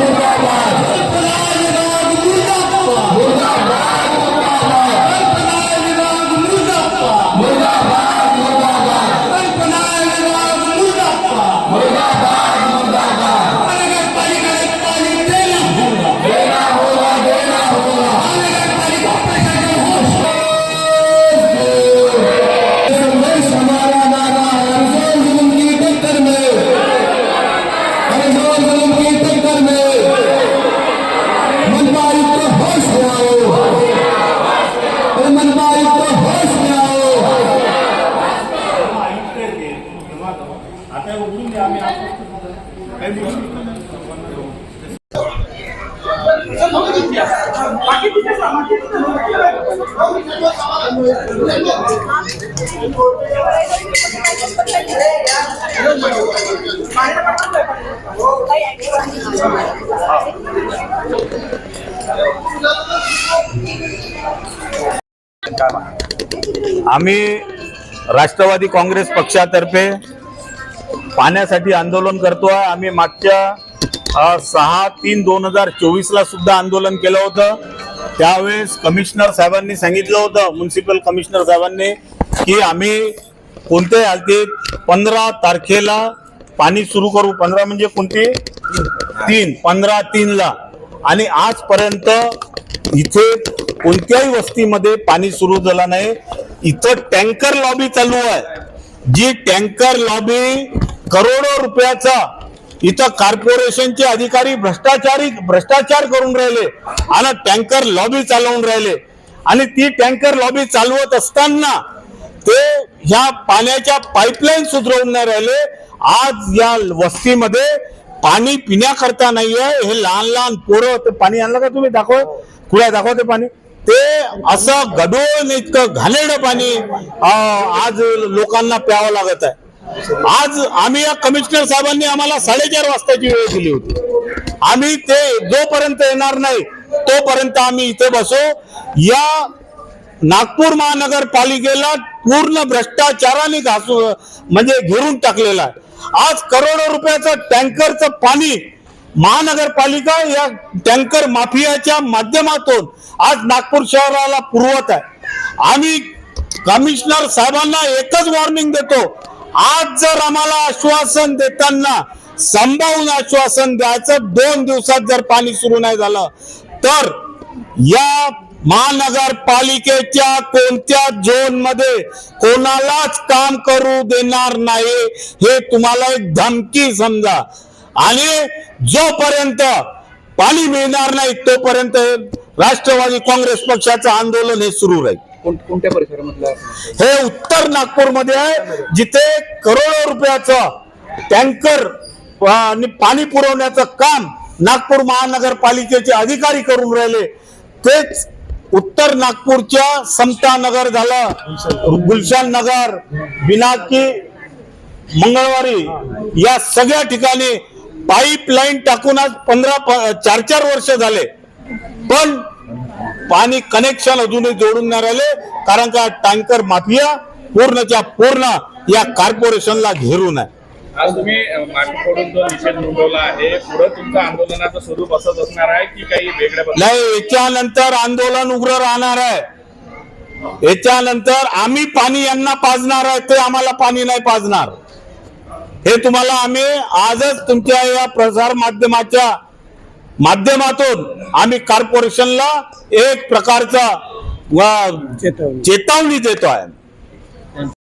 Baba. आम्ही राष्ट्रवादी काँग्रेस पक्षातर्फे पाण्यासाठी आंदोलन करतो आहे. आम्ही मागच्या सहा तीन दोन हजार चोवीस ला सुद्धा आंदोलन केलं होतं. त्यावेळेस कमिशनर साहेबांनी सांगितलं होतं म्युन्सिपल कमिशनर साहेबांनी की आम्ही कोणत्याही हालतीत पंधरा तारखेला पाणी सुरू करू. पंधरा म्हणजे कोणती? तीन. पंधरा तीनला. आणि आजपर्यंत इथे कोणत्याही वस्तीमध्ये पाणी सुरू झालं नाही. इथं टँकर लॉबी चालू आहे. जी टँकर लॉबी करोडो रुपयाचा इथं कॉर्पोरेशनचे अधिकारी भ्रष्टाचारी भ्रष्टाचार करून राहिले आणि टँकर लॉबी चालवून राहिले. आणि ती टँकर लॉबी चालवत असताना ते ह्या पाण्याच्या पाईपलाईन सुधरवून नाही राहिले. आज या वस्तीमध्ये पाणी पिण्याकरता नाहीये हे लहान लहान पोरं ते पाणी आणलं का तुम्ही? दाखव. कुठे दाखव ते पाणी. ते असं गडोळ इतकं घाणेरडं पाणी आज लोकांना प्यावं लागत आहे. आज आम्ही या कमिशनर साहेबांनी आम्हाला साडेचार वाजताची वेळ दिली होती. आम्ही ते जोपर्यंत येणार नाही तोपर्यंत आम्ही इथे बसू. या नागपूर महानगरपालिकेला पूर्ण भ्रष्टाचाराने घासू म्हणजे घेरून टाकलेला आहे. आज करोडो रुपयाचं टँकरचं पाणी महानगरपालिका या टँकर माफियाच्या माध्यमातून आज नागपूर शहराला पुरवत आहे. आम्ही कमिशनर साहेबांना एकच वॉर्निंग देतो आज जर आम्हाला आश्वासन देताना संभावून आश्वासन द्यायचं दोन दिवसात जर पाणी सुरू नाही झालं तर या महानगरपालिकेच्या कोणत्या झोनमध्ये कोणालाच काम करू देणार नाही हे तुम्हाला एक धमकी समजा. आणि जोपर्यंत पाणी मिळणार नाही तोपर्यंत राष्ट्रवादी काँग्रेस पक्षाचं आंदोलन हे सुरू राहील. कोणत्या परिसरामधला हे उत्तर नागपूरमध्ये आहे जिथे करोडो रुपयाचं टँकर आणि पाणी पुरवण्याचं काम नागपूर महानगरपालिकेचे अधिकारी करून राहिले. तेच उत्तर नागपूरच्या समता नगर झालं. गुलशान नगर बिनाकी मंगळवारी या सगळ्या ठिकाणी पाईपलाईन टाकून आज पंधरा प- चार चार वर्ष झाले. पण पाणी कनेक्शन अजूनही जोडून नाही राहिले. कारण का टँकर माफिया पूर्णच्या पूर्ण या कॉर्पोरेशनला घेरून आहे आज तुम्ही जो निषेध नोंदवला आहे पुढे तुमचं आंदोलनाचं स्वरूप असंच असणार आहे की काही वेगळ्या? नाही याच्यानंतर आंदोलन उग्र राहणार आहे. याच्यानंतर आम्ही पाणी यांना पाजणार आहे ते आम्हाला पाणी नाही पाजणार. हे तुम्हाला आम्ही आजच तुमच्या या प्रसार माध्यमाच्या माध्यमातून आम्ही कॉर्पोरेशनला एक प्रकारचा व- चेतावणी देतो आहे.